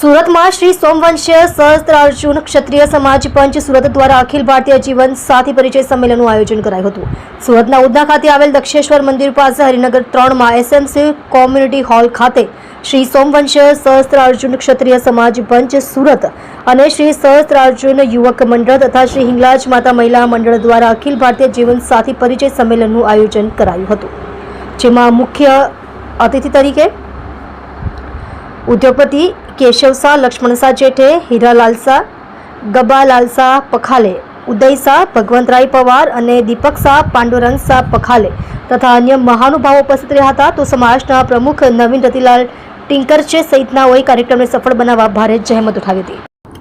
સુરતમાં શ્રી સોમવંશીય સહસ્ત્રાર્જુન ક્ષત્રિય સમાજ પંચ સુરત દ્વારા અખિલ ભારતીય જીવન સાથી પરિચય સંમેલનનું આયોજન કરાયું હતું. સુરતના ઉધના ખાતે આવેલ દક્ષેશ્વર મંદિર પાસે હરિનગર ત્રણમાં એસએમસી કોમ્યુનિટી હોલ ખાતે શ્રી સોમવંશીય સહસ્ત્રાર્જુન ક્ષત્રિય સમાજ પંચ સુરત અને શ્રી સહસ્ત્રાર્જુન યુવક મંડળ તથા શ્રી હિંગલાજ માતા મહિલા મંડળ દ્વારા અખિલ ભારતીય જીવન સાથી પરિચય સંમેલનનું આયોજન કરાયું હતું. જેમાં મુખ્ય અતિથિ તરીકે ઉદ્યોગપતિ કેશવ શાહ જેઠે હીરાલાલ શાહ ગબાલાલ શાહ પખાલે ઉદય ભગવંતરાય પવાર અને દીપક શાહ પાંડુરંગ શાહ પખાલે તથા અન્ય મહાનુભાવો ઉપસ્થિત રહ્યા હતા. તો સમાજના પ્રમુખ નવીન રતિલાલ ટિંકર છે સહિતનાઓએ કાર્યક્રમને સફળ બનાવવા ભારે જહેમત ઉઠાવી હતી.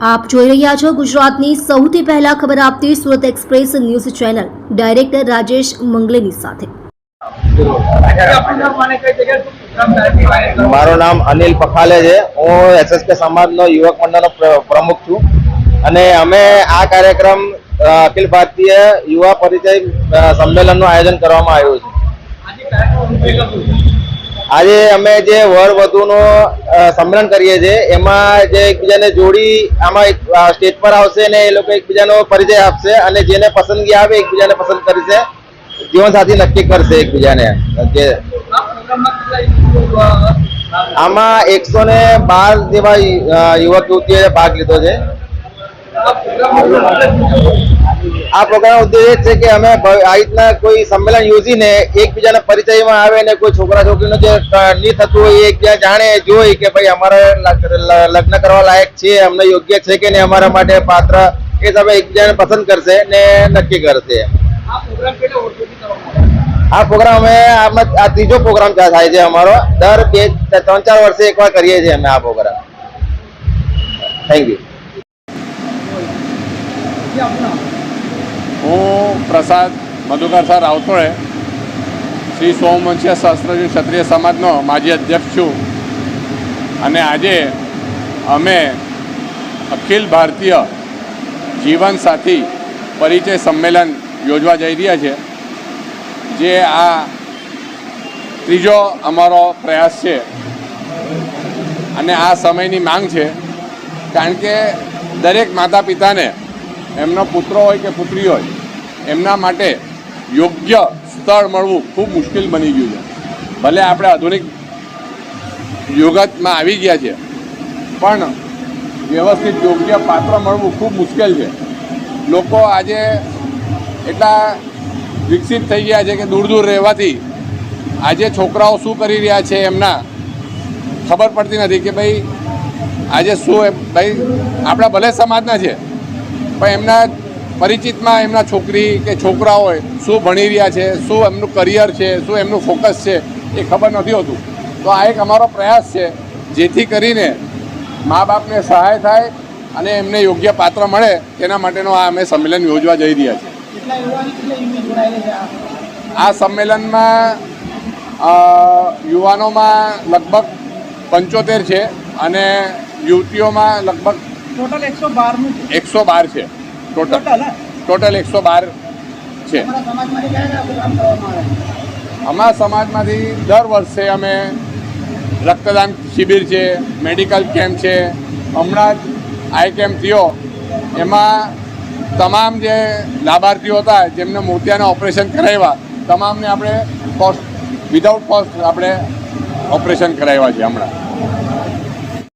આપ જોઈ રહ્યા છો ગુજરાતની સૌથી પહેલા ખબર આપતી Surat express news channel. Director Rajesh Mangleni સાથે. મારું નામ અનિલ પખાલે છે. હું એસએસકે સમાજનો યુવક મંડળનો પ્ર- પ્રમુખ છું. અને અમે આ કાર્યક્રમ અખિલ ભારતીય યુવા પરિચય સંમેલનનું આયોજન કરવામાં આવ્યું છે. આજે અમે જે વર વધુનો સંમેલન કરીએ છીએ એમાં જે એકબીજાને જોડી આમાં એક સ્ટેજ પર આવશે અને એ લોકો એકબીજાનો પરિચય આપશે અને જેને પસંદગી આવે એકબીજાને પસંદ કરશે જીવનસાથી નક્કી કરશે એકબીજાને. જે આમાં એકસો ને બાર જેવા યુવક, યુવતીઓએ ભાગ લીધો છે. આ પ્રોગ્રામ ઉદ્દેશ એ છે કે અમે આ રીતના કોઈ સંમેલન યોજીને એકબીજાના પરિચયમાં આવે ને કોઈ છોકરા, છોકરીનું જે નહીં થતું હોય એ ત્યાં જાણે, જોઈ કે ભાઈ અમારે લગ્ન કરવા લાયક છે, અમને યોગ્ય છે કે નહીં અમારા માટે પાત્ર એ તમે એકબીજાને પસંદ કરશે ને નક્કી કરશે. આ પ્રોગ્રામ અમે આમાં આ ત્રીજો પ્રોગ્રામ થાય છે અમારો. દર બે ત્રણ ચાર વર્ષે એકવાર કરીએ છીએ અમે આ પ્રોગ્રામ થેન્ક યુ હું પ્રસાદ મધુકર સર રાવતોળે શ્રી સોમવંશીય શાસ્ત્રજી ક્ષત્રિય સમાજનો માજી અધ્યક્ષ છું. અને આજે અમે અખિલ ભારતીય જીવનસાથી પરિચય સંમેલન યોજવા જઈ રહ્યા છે. જે આ ત્રીજો અમારો પ્રયાસ છે. અને આ સમયની માંગ છે. કારણ કે દરેક માતા પિતાને એમનો પુત્ર હોય કે પુત્રી હોય, એમના માટે યોગ્ય સ્થળ મળવું ખૂબ મુશ્કેલ બની ગયું છે. ભલે આપણે આધુનિક યુગતમાં આવી ગયા છે, પણ વ્યવસ્થિત યોગ્ય પાત્ર મળવું ખૂબ મુશ્કેલ છે. લોકો આજે એટલા વિકસિત થઈ ગયા છે કે દૂર દૂર રહેવાથી આજે છોકરાઓ શું કરી રહ્યા છે એમના ખબર પડતી નથી કે ભાઈ આજે શું ભાઈ આપણા ભલે સમાજના છે, પણ એમના પરિચિતમાં એમના છોકરી કે છોકરા હોય શું ભણી રહ્યા છે, શું એમનું કરિયર છે, શું એમનું ફોકસ છે એ ખબર નથી હોતું. તો આ એક અમારો પ્રયાસ છે, જેથી કરીને મા બાપને સહાય થાય અને એમને યોગ્ય પાત્ર મળે તેના માટેનો આ અમે સંમેલન યોજવા જઈ રહ્યા છીએ. આ સંમેલનમાં યુવાનોમાં લગભગ પંચોતેર છે અને યુવતીઓમાં લગભગ ટોટલ એકસો બારનું એકસો બાર છે. ટોટલ ટોટલ એકસો બાર છે. અમારા સમાજમાંથી દર વર્ષે અમે રક્તદાન શિબિર છે મેડિકલ કેમ્પ છે. હમણાં જ આઈ કેમ્પ થયો. એમાં તમામ જે લાભાર્થીઓ હતા, જેમને મોતિયાના ઓપરેશન કરાવ્યા, તમામને આપણે કોસ્ટ વિધાઉટ કોસ્ટ આપણે ઓપરેશન કરાવ્યા છે હમણાં.